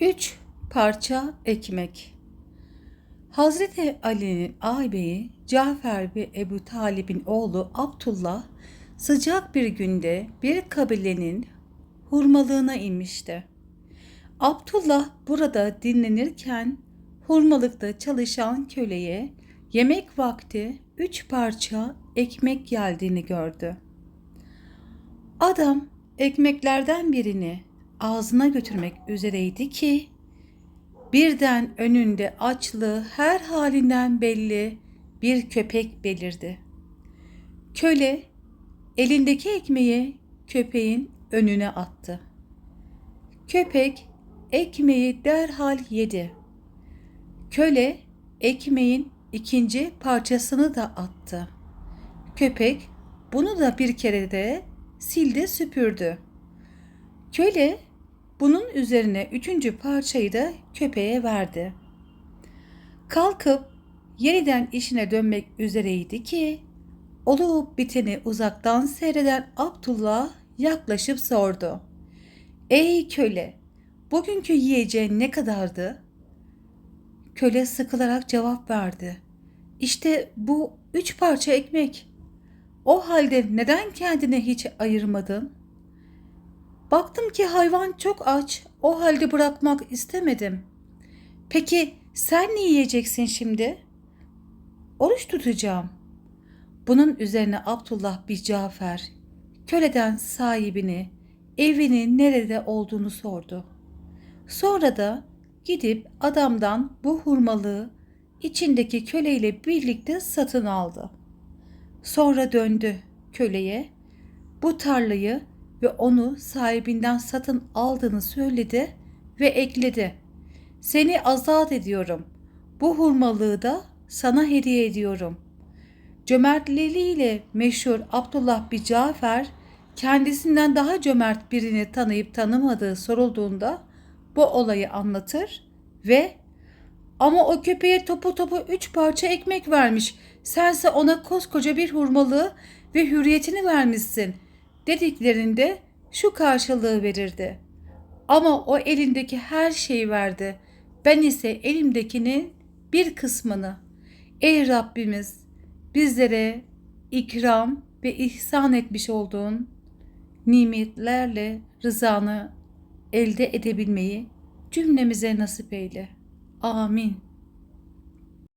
Üç parça ekmek. Hazreti Ali'nin ağabeyi Cafer ve Ebu Talib'in oğlu Abdullah sıcak bir günde bir kabilenin hurmalığına inmişti. Abdullah burada dinlenirken hurmalıkta çalışan köleye yemek vakti üç parça ekmek geldiğini gördü. Adam ekmeklerden birini ağzına götürmek üzereydi ki birden önünde açlığı her halinden belli bir köpek belirdi. Köle elindeki ekmeği köpeğin önüne attı. Köpek ekmeği derhal yedi. Köle ekmeğin ikinci parçasını da attı. Köpek bunu da bir kere de sildi süpürdü. Köle bunun üzerine üçüncü parçayı da köpeğe verdi. Kalkıp yeniden işine dönmek üzereydi ki olup biteni uzaktan seyreden Abdullah yaklaşıp sordu. Ey köle, bugünkü yiyeceğin ne kadardı? Köle sıkılarak cevap verdi. İşte bu üç parça ekmek. O halde neden kendine hiç ayırmadın? Baktım ki hayvan çok aç. O halde bırakmak istemedim. Peki sen ne yiyeceksin şimdi? Oruç tutacağım. Bunun üzerine Abdullah bir Cafer köleden sahibini, evinin nerede olduğunu sordu. Sonra da gidip adamdan bu hurmalığı içindeki köleyle birlikte satın aldı. Sonra döndü köleye. Bu tarlayı ve onu sahibinden satın aldığını söyledi ve ekledi. Seni azat ediyorum. Bu hurmalığı da sana hediye ediyorum. Cömertliliğiyle meşhur Abdullah bin Cafer kendisinden daha cömert birini tanıyıp tanımadığı sorulduğunda bu olayı anlatır ve ama o köpeğe topu topu üç parça ekmek vermiş. Sense ona koskoca bir hurmalığı ve hürriyetini vermişsin dediklerinde şu karşılığı verirdi. Ama o elindeki her şeyi verdi. Ben ise elimdekinin bir kısmını. Ey Rabbimiz bizlere ikram ve ihsan etmiş olduğun nimetlerle rızanı elde edebilmeyi cümlemize nasip eyle. Amin.